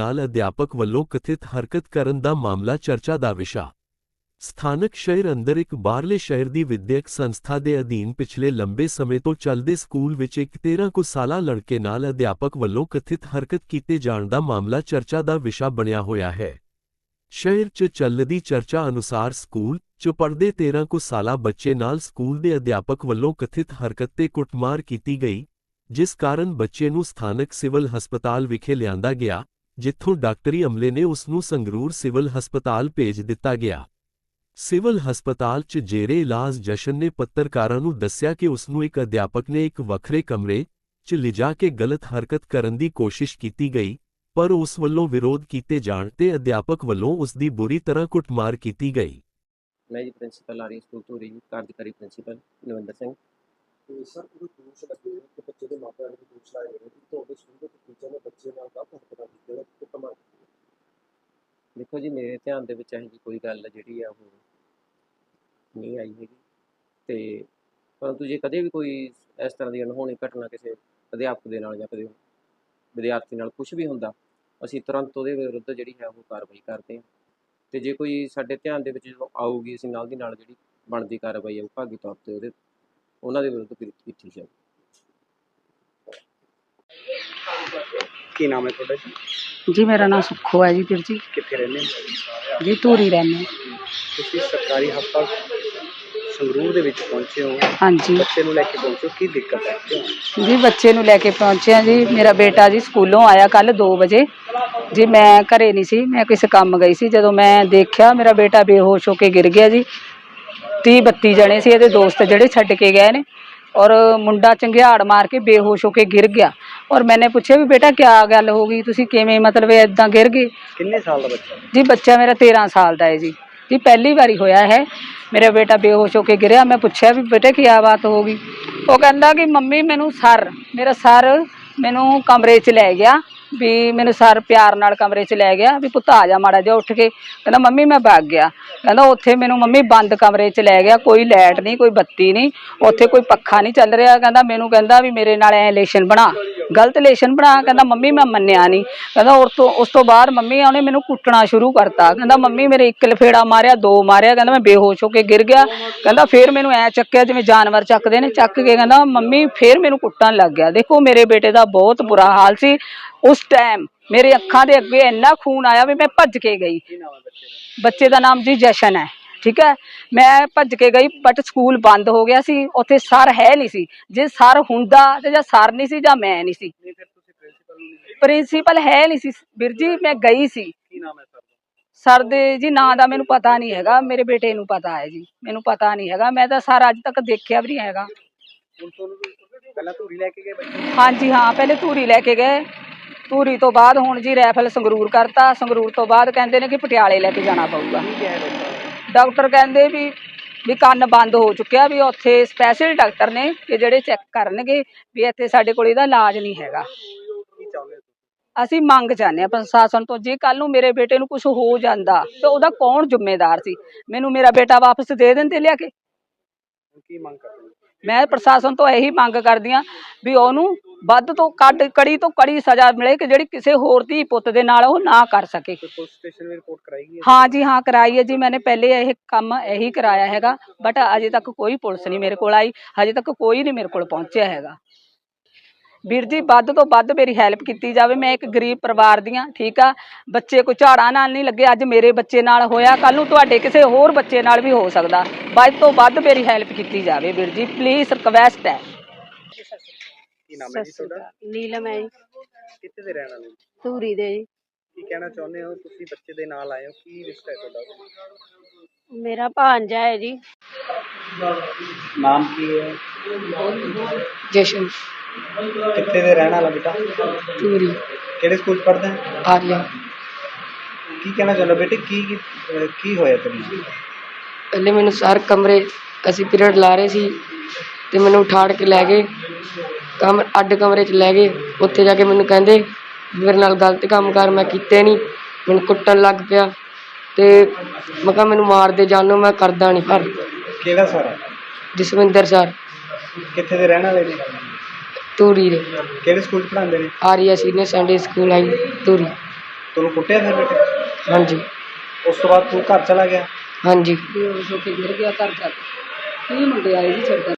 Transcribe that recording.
ਨਾਲ ਅਧਿਆਪਕ ਵੱਲੋਂ ਕਥਿਤ ਹਰਕਤ ਕਰਨ ਦਾ ਮਾਮਲਾ ਚਰਚਾ ਦਾ ਵਿਸ਼ਾ। ਸਥਾਨਕ ਸ਼ਹਿਰ ਅੰਦਰ ਇੱਕ ਬਾਹਰਲੇ ਸ਼ਹਿਰ ਦੀ ਵਿਦਿਅਕ ਸੰਸਥਾ ਦੇ ਅਧੀਨ ਪਿਛਲੇ ਲੰਬੇ ਸਮੇਂ ਤੋਂ ਚੱਲਦੇ ਸਕੂਲ ਵਿੱਚ ਇੱਕ 13 ਕੁ ਸਾਲਾ ਲੜਕੇ ਨਾਲ ਅਧਿਆਪਕ ਵੱਲੋਂ ਕਥਿਤ ਹਰਕਤ ਕੀਤੇ ਜਾਣ ਦਾ ਮਾਮਲਾ ਚਰਚਾ ਦਾ ਵਿਸ਼ਾ ਬਣਿਆ ਹੋਇਆ ਹੈ। ਸ਼ਹਿਰ 'ਚ ਚੱਲਦੀ ਚਰਚਾ ਅਨੁਸਾਰ ਸਕੂਲ 'ਚ ਪੜ੍ਹਦੇ 13 ਕੁ ਸਾਲਾ ਬੱਚੇ ਨਾਲ ਸਕੂਲ ਦੇ ਅਧਿਆਪਕ ਵੱਲੋਂ ਕਥਿਤ ਹਰਕਤ ਤੇ ਕੁੱਟਮਾਰ ਕੀਤੀ ਗਈ, ਜਿਸ ਕਾਰਨ ਬੱਚੇ ਨੂੰ ਸਥਾਨਕ ਸਿਵਲ ਹਸਪਤਾਲ ਵਿਖੇ ਲਿਆਂਦਾ ਗਿਆ। ਜਿੱਥੋਂ ਡਾਕਟਰੀ ਅਮਲੇ ਨੇ ਉਸ ਨੂੰ ਸੰਗਰੂਰ ਸਿਵਲ ਹਸਪਤਾਲ ਭੇਜ ਦਿੱਤਾ ਗਿਆ। ਸਿਵਲ ਹਸਪਤਾਲ 'ਚ ਜੇਰੇ ਇਲਾਜ ਜਸ਼ਨ ਨੇ ਪੱਤਰਕਾਰਾਂ ਨੂੰ ਦੱਸਿਆ ਕਿ ਉਸ ਨੂੰ ਇੱਕ ਅਧਿਆਪਕ ਨੇ ਇੱਕ ਵੱਖਰੇ ਕਮਰੇ 'ਚ ਲਿਜਾ ਕੇ ਗਲਤ ਹਰਕਤ ਕਰਨ ਦੀ ਕੋਸ਼ਿਸ਼ ਕੀਤੀ ਗਈ ਪਰ ਉਸ ਵੱਲੋਂ ਵਿਰੋਧ ਕੀਤੇ ਜਾਣ ਤੇ ਅਧਿਆਪਕ ਵੱਲੋਂ ਉਸ ਦੀ ਬੁਰੀ ਤਰ੍ਹਾਂ ਕੁੱਟਮਾਰ ਕੀਤੀ ਗਈ। ਮੈਂ ਜੀ ਪ੍ਰਿੰਸੀਪਲ ਆਰੀ ਸਕੂਲ ਤੋਂ ਰਹੀ ਕਾਰਜਕਾਰੀ ਪ੍ਰਿੰਸੀਪਲ ਨਵਿੰਦਰ ਸਿੰਘ। ਸਰ ਉਹ ਦੋਸ਼ ਲੱਗੇ ਕਿ ਬੱਚੇ ਦੇ ਮਾਪਿਆਂ ਨੇ ਦੋਸ਼ ਲਾਏ ਨੇ ਕਿ ਤੁਹਾਡੇ ਸਕੂਲ ਦੇ ਟੀਚਰ ਨੇ ਬੱਚੇ ਨਾਲ ਗਲਤ ਹਰਕਤਾਂ ਕੀਤੀਆਂ ਨੇ ਕੁੱਟਮਾਰ ਕੀਤੀ ਹੈ। ਦੇਖੋ ਜੀ, ਮੇਰੇ ਧਿਆਨ ਦੇ ਵਿੱਚ ਇਹੋ ਜਿਹੀ ਕੋਈ ਗੱਲ ਜਿਹੜੀ ਆ ਉਹ ਨਹੀਂ ਆਈ ਹੈਗੀ। ਤੇ ਪਰੰਤੂ ਜੇ ਕਦੇ ਵੀ ਕੋਈ ਇਸ ਤਰ੍ਹਾਂ ਦੀ ਅਣਹੋਣੀ ਘਟਨਾ ਕਿਸੇ ਅਧਿਆਪਕ ਦੇ ਨਾਲ ਜਾਂ ਕਦੇ ਵਿਦਿਆਰਥੀ ਨਾਲ ਕੁਝ ਵੀ ਹੁੰਦਾ, ਅਸੀਂ ਤੁਰੰਤ ਉਹਦੇ ਵਿਰੁੱਧ ਜਿਹੜੀ ਹੈ ਉਹ ਕਾਰਵਾਈ ਕਰਦੇ ਹਾਂ। ਤੇ ਜੇ ਕੋਈ ਸਾਡੇ ਧਿਆਨ ਦੇ ਵਿੱਚ ਜਦੋਂ ਆਊਗੀ, ਅਸੀਂ ਨਾਲ ਦੀ ਨਾਲ ਜਿਹੜੀ ਬਣਦੀ ਕਾਰਵਾਈ ਹੈ ਵਿਭਾਗੀ ਤੌਰ ਤੇ ਉਹਦੇ, ਉਹਨਾਂ ਦੇ ਵਿਰੁੱਧ ਕੀਤੀ ਕੀਤੀ ਜਾਊ। ਕੀ ਨਾਮ ਹੈ ਤੁਹਾਡਾ ਜੀ? ਜੀ ਮੇਰਾ ਨਾਮ ਸੁੱਖੋ ਹੈ ਜੀ ਵੀਰ ਜੀ। ਕਿੱਥੇ ਰਹਿੰਦੇ ਹੋ? ਜੀ ਧੂਰੀ ਰਹਿੰਦੇ ਤੁਸੀਂ ਸਰਕਾਰੀ ਹਸਪਤਾਲ ਸੰਗਰੂਰ ਦੇ ਵਿੱਚ ਪਹੁੰਚੇ ਹੋ। ਹਾਂਜੀ। ਬੱਚੇ ਨੂੰ ਲੈ ਕੇ ਪਹੁੰਚੇ ਕੀ ਦਿੱਕਤ ਹੈ? ਜੀ ਬੱਚੇ ਨੂੰ ਲੈ ਕੇ ਪਹੁੰਚਿਆ ਜੀ। ਮੇਰਾ ਬੇਟਾ ਜੀ ਸਕੂਲੋਂ ਆਇਆ ਕੱਲ 2 ਵਜੇ। ਜੀ ਮੈਂ ਘਰੇ ਨਹੀਂ ਸੀ ਮੈਂ ਕਿਸੇ ਕੰਮ ਗਈ ਸੀ। ਜਦੋਂ ਮੈਂ ਦੇਖਿਆ ਮੇਰਾ ਬੇਟਾ ਬੇਹੋਸ਼ ਹੋ ਕੇ ਗਿਰ ਗਿਆ ਜੀ। 30 32 ਜਣੇ ਸੀ ਇਹਦੇ ਦੋਸਤ ਜਿਹੜੇ ਛੱਡ ਕੇ ਗਏ ਨੇ। ਔਰ ਮੁੰਡਾ ਚੰਗਿਆੜ ਮਾਰ ਕੇ ਬੇਹੋਸ਼ ਹੋ ਕੇ ਗਿਰ ਗਿਆ। ਔਰ ਮੈਨੇ ਪੁੱਛਿਆ ਵੀ ਬੇਟਾ ਕੀ ਗੱਲ ਹੋ ਗਈ? ਤੁਸੀਂ ਕਿਵੇਂ ਮਤਲਬ ਇਦਾਂ ਗਿਰ ਗਏ? ਕਿੰਨੇ ਸਾਲ ਦਾ ਬੱਚਾ? ਜੀ ਬੱਚਾ ਮੇਰਾ 13 ਸਾਲ ਦਾ ਹੈ ਜੀ। ਜੀ ਪਹਿਲੀ ਵਾਰੀ ਹੋਇਆ ਹੈ। ਮੇਰਾ ਬੇਟਾ ਬੇਹੋਸ਼ ਹੋ ਕੇ ਗਿਰਿਆ। ਮੈਂ ਪੁੱਛਿਆ ਵੀ ਬੇਟੇ ਕੀ ਬਾਤ ਹੋ ਗਈ? ਉਹ ਕਹਿੰਦਾ ਕਿ ਮੰਮੀ ਮੈਨੂੰ ਸਰ ਮੇਰਾ ਸਰ ਮੈਨੂੰ ਕਮਰੇ 'ਚ ਲੈ ਗਿਆ। ਵੀ ਮੈਨੂੰ ਸਰ ਪਿਆਰ ਨਾਲ ਕਮਰੇ 'ਚ ਲੈ ਗਿਆ ਵੀ ਪੁੱਤ ਆ ਜਾ ਮਾੜਾ ਜਿਹਾ ਉੱਠ ਕੇ। ਕਹਿੰਦਾ, ਮੰਮੀ, ਮੈਂ ਭੱਗ ਗਿਆ। ਕਹਿੰਦਾ, ਉੱਥੇ ਮੈਨੂੰ ਮੰਮੀ ਬੰਦ ਕਮਰੇ 'ਚ ਲੈ ਗਿਆ, ਕੋਈ ਲਾਈਟ ਨਹੀਂ, ਕੋਈ ਬੱਤੀ ਨਹੀਂ, ਉੱਥੇ ਕੋਈ ਪੱਖਾ ਨਹੀਂ ਚੱਲ ਰਿਹਾ। ਕਹਿੰਦਾ, ਮੈਨੂੰ ਕਹਿੰਦਾ ਵੀ ਮੇਰੇ ਨਾਲ ਐ ਰਿਲੇਸ਼ਨ ਬਣਾ। ਗਲਤ ਰਿਲੇਸ਼ਨ ਬਣਾ, ਕਹਿੰਦਾ ਮੰਮੀ ਮੈਂ ਮੰਨਿਆ ਨਹੀਂ। ਕਹਿੰਦਾ ਉਸ ਤੋਂ ਉਸ ਤੋਂ ਬਾਅਦ ਮੰਮੀ ਉਹਨੇ ਮੈਨੂੰ ਕੁੱਟਣਾ ਸ਼ੁਰੂ ਕਰਤਾ। ਕਹਿੰਦਾ ਮੰਮੀ ਮੇਰੇ ਇੱਕ ਲਫੇੜਾ ਮਾਰਿਆ, ਦੋ ਮਾਰਿਆ, ਕਹਿੰਦਾ ਮੈਂ ਬੇਹੋਸ਼ ਹੋ ਕੇ ਗਿਰ ਗਿਆ। ਕਹਿੰਦਾ ਫੇਰ ਮੈਨੂੰ ਐ ਚੱਕਿਆ ਜਿਵੇਂ ਜਾਨਵਰ ਚੱਕਦੇ ਨੇ, ਚੱਕ ਕੇ ਕਹਿੰਦਾ ਮੰਮੀ ਫੇਰ ਮੈਨੂੰ ਕੁੱਟਣ ਲੱਗ ਗਿਆ। ਦੇਖੋ ਮੇਰੇ ਬੇਟੇ ਦਾ ਬਹੁਤ ਬੁਰਾ ਹਾਲ ਸੀ। ਉਸ ਟਾਈਮ ਮੇਰੇ ਅੱਖਾਂ ਦੇ ਅੱਗੇ ਇੰਨਾ ਖੂਨ ਆਇਆ ਵੀ ਮੈਂ ਭੱਜ ਕੇ ਗਈ। ਬੱਚੇ ਦਾ ਨਾਮ ਜੀ ਜਸ਼ਨ ਹੈ। ਠੀਕ ਹੈ? ਮੈਂ ਭੱਜ ਕੇ ਗਈ ਬਟ ਸਕੂਲ ਬੰਦ ਹੋ ਗਿਆ ਸੀ ਉੱਥੇ ਸਰ ਹੈ ਨਹੀਂ ਸੀ। ਜੇ ਸਰ ਹੁੰਦਾ ਤੇ ਜਾਂ ਸਰ ਨਹੀਂ ਸੀ ਜਾਂ ਮੈਂ ਨਹੀਂ ਸੀ। ਨਹੀਂ ਫਿਰ ਤੁਸੀਂ ਪ੍ਰਿੰਸੀਪਲ ਨੂੰ ਨਹੀਂ ਪ੍ਰਿੰਸੀਪਲ ਹੈ ਨਹੀਂ ਸੀ। ਵੀਰ ਜੀ ਮੈਂ ਗਈ ਸੀ। ਕੀ ਨਾਮ ਹੈ ਸਰ ਦਾ? ਸਰ ਦੇ ਜੀ ਨਾਂ ਦਾ ਮੈਨੂੰ ਪਤਾ ਨਹੀਂ ਹੈਗਾ। ਮੇਰੇ ਬੇਟੇ ਨੂੰ ਪਤਾ ਹੈ ਜੀ। ਮੈਨੂੰ ਪਤਾ ਨਹੀਂ ਹੈਗਾ। ਮੈਂ ਤਾਂ ਸਰ ਅੱਜ ਤੱਕ ਦੇਖਿਆ ਵੀ ਨਹੀਂ ਹੈਗਾ। ਹੁਣ ਤੁਹਾਨੂੰ ਪਹਿਲਾਂ ਧੂਰੀ ਲੈ ਕੇ ਗਏ ਬੱਚੇ? ਹਾਂਜੀ ਹਾਂ ਪਹਿਲੇ ਧੂਰੀ ਲੈ ਕੇ ਗਏ। ਧੂਰੀ ਤੋਂ ਬਾਅਦ ਹੁਣ ਜੀ ਰੈਫਲ ਸੰਗਰੂਰ ਕਰਤਾ। ਸੰਗਰੂਰ ਤੋਂ ਬਾਅਦ ਕਹਿੰਦੇ ਨੇ ਕਿ ਪਟਿਆਲੇ ਲੈ ਕੇ ਜਾਣਾ ਪਊਗਾ। ਕੀ ਕਿਹਾ ਡਾਕਟਰ ਡਾਕਟਰ ਕਹਿੰਦੇ ਵੀ ਵੀ ਕੰਨ ਬੰਦ ਹੋ ਚੁੱਕਿਆ ਵੀ ਉੱਥੇ ਸਪੈਸ਼ਲ ਡਾਕਟਰ ਨੇ ਕਿ ਜਿਹੜੇ ਚੈੱਕ ਕਰਨਗੇ ਵੀ ਇੱਥੇ ਸਾਡੇ ਕੋਲ ਇਹਦਾ ਇਲਾਜ ਨਹੀਂ ਹੈਗਾ? ਅਸੀਂ ਮੰਗ ਚਾਹੁੰਦੇ ਹਾਂ ਪ੍ਰਸ਼ਾਸਨ ਤੋਂ ਜੇ ਕੱਲ ਨੂੰ ਮੇਰੇ ਬੇਟੇ ਨੂੰ ਕੁਝ ਹੋ ਜਾਂਦਾ ਤਾਂ ਉਹਦਾ ਕੌਣ ਜ਼ਿੰਮੇਦਾਰ ਸੀ? ਮੈਨੂੰ ਮੇਰਾ ਬੇਟਾ ਵਾਪਸ ਦੇ ਦਿੰਦੇ ਲਿਆ ਕੇ? ਹੁਣ ਕੀ ਮੰਗ ਕਰਦੇ ਹੋ? ਮੈਂ ਪ੍ਰਸ਼ਾਸਨ ਤੋਂ ਇਹੀ ਮੰਗ ਕਰਦੀ ਹਾਂ ਵੀ ਉਹਨੂੰ ਵੱਧ ਤੋਂ ਕੱਢ ਕੜੀ ਤੋਂ ਕੜੀ ਸਜ਼ਾ ਮਿਲੇ ਕਿ ਜਿਹੜੀ ਕਿਸੇ ਹੋਰ ਧੀ ਪੁੱਤ ਦੇ ਨਾਲ ਉਹ ਨਾ ਕਰ ਸਕੇ। ਕੋਈ ਪੁਲਿਸ ਸਟੇਸ਼ਨ ਵੀ ਰਿਪੋਰਟ ਕਰਾਈ ਗਈ ਹੈ? ਹਾਂ ਜੀ ਹਾਂ ਕਰਾਈ ਹੈ ਜੀ। ਮੈंने ਪਹਿਲੇ ਇਹ ਕੰਮ ਇਹੀ ਕਰਾਇਆ ਹੈਗਾ ਬਟ ਅਜੇ ਤੱਕ ਕੋਈ ਪੁਲਿਸ ਨਹੀਂ ਮੇਰੇ ਕੋਲ ਆਈ ਹਜੇ ਤੱਕ ਕੋਈ ਨਹੀਂ ਮੇਰੇ ਕੋਲ ਪਹੁੰਚਿਆ ਹੈਗਾ। ਵੀਰ ਜੀ ਵੱਧ ਤੋਂ ਵੱਧ ਮੇਰੀ ਹੈਲਪ ਕੀਤੀ ਜਾਵੇ। ਮੈਂ ਇੱਕ ਗਰੀਬ ਪਰਿਵਾਰ ਦੀਆਂ ਠੀਕ ਆ? ਬੱਚੇ ਕੋਈ ਝਾੜਾਂ ਨਾਲ ਨਹੀਂ ਲੱਗੇ ਅੱਜ ਮੇਰੇ ਬੱਚੇ ਨਾਲ ਹੋਇਆ ਕੱਲ ਨੂੰ ਤੁਹਾਡੇ ਕਿਸੇ ਹੋਰ ਬੱਚੇ ਨਾਲ ਵੀ ਹੋ ਸਕਦਾ। ਵੱਧ ਤੋਂ ਵੱਧ ਮੇਰੀ ਹੈਲਪ ਕੀਤੀ ਜਾਵੇ ਵੀਰ ਜੀ ਪਲੀਜ਼ ਰਿਕਵੈਸਟ ਹੈ। ਕੀ ਨਾਮ ਹੈ ਜੀ ਤੁਹਾਡਾ? ਨੀਲਮ ਹੈ ਜੀ। ਕਿੱਥੇ ਦੇ ਰਹਿਣ ਵਾਲੇ ਹੋ? ਧੂਰੀ ਦੇ ਜੀ। ਕੀ ਕਹਿਣਾ ਚਾਹੁੰਦੇ ਹੋ? ਤੁਸੀਂ ਬੱਚੇ ਦੇ ਨਾਲ ਆਏ ਹੋ। ਕੀ ਰਿਸ਼ਤਾ ਹੈ ਤੁਹਾਡਾ? ਮੇਰਾ ਭਾਂਜਾ ਹੈ ਜੀ। ਨਾਮ ਕੀ ਹੈ? ਜਸ਼ਨ। ਕਿੱਥੇ ਦੇ ਰਹਿਣ ਵਾਲਾ ਬੇਟਾ? ਧੂਰੀ। ਕਿਹੜੇ ਸਕੂਲ ਪੜ੍ਹਦਾ ਹੈ? ਆਰਿਆ। ਕੀ ਕਹਿਣਾ ਚਾਹੁੰਦਾ ਬੇਟੇ? ਕੀ ਕੀ- ਅਹ ਕੀ ਹੋਇਆ ਤੈਨੂੰ? ਪਹਿਲੇ ਮੈਨੂੰ ਸਰ ਕਮਰੇ ਅਸੀਂ ਪੀਰੀਅਡ ਲਾ ਰਹੇ ਸੀ ਤੇ ਮੈਨੂੰ ਉਠਾੜ ਕੇ ਲੈ ਗਏ। ਕਮ ਅੱਡ ਕਮਰੇ 'ਚ ਲੈ ਗਏ। ਉੱਥੇ ਜਾ ਕੇ ਮੈਨੂੰ ਕਹਿੰਦੇ ਮੇਰੇ ਨਾਲ ਗਲਤ ਕੰਮ ਕਰ ਮੈਂ ਕੀਤੇ ਨਹੀਂ ਮੈਨੂੰ ਕੁੱਟਣ ਲੱਗ ਪਿਆ। ਤੇ ਮੈਂ ਕਿਹਾ ਮੈਨੂੰ ਮਾਰ ਦੇ ਜਾਨੋ ਮੈਂ ਕਰਦਾ ਨਹੀਂ ਪਰ। ਕਿਹੜਾ ਸਾਰਾ? ਜਸਵਿੰਦਰ ਸਰ। ਕਿੱਥੇ ਦੇ ਰਹਿਣ ਵਾਲੇ ਨੇ? ਧੂਰੀ ਦੇ। ਕਿਹੜੇ ਸਕੂਲ ਪੜ੍ਹਾਉਂਦੇ ਨੇ? ਆਰੀਆ ਸੀਨੀਅਰ ਸੰਡੇ ਸਕੂਲ ਆਈ ਧੂਰੀ। ਤੈਨੂੰ ਕੁੱਟਿਆ ਫਿਰ ਬੇਟੇ? ਹਾਂਜੀ। ਉਸ ਤੋਂ ਬਾਅਦ ਤੂੰ ਘਰ ਚਲਾ ਗਿਆ? ਹਾਂਜੀ। ਬੇਹੋਸ਼ ਹੋ ਕੇ ਗਿਰ ਗਿਆ ਘਰ ਜਾ ਕੇ। ਕੀ ਮੁੰਡੇ ਆਏ ਜੀ ਛੱਡਣ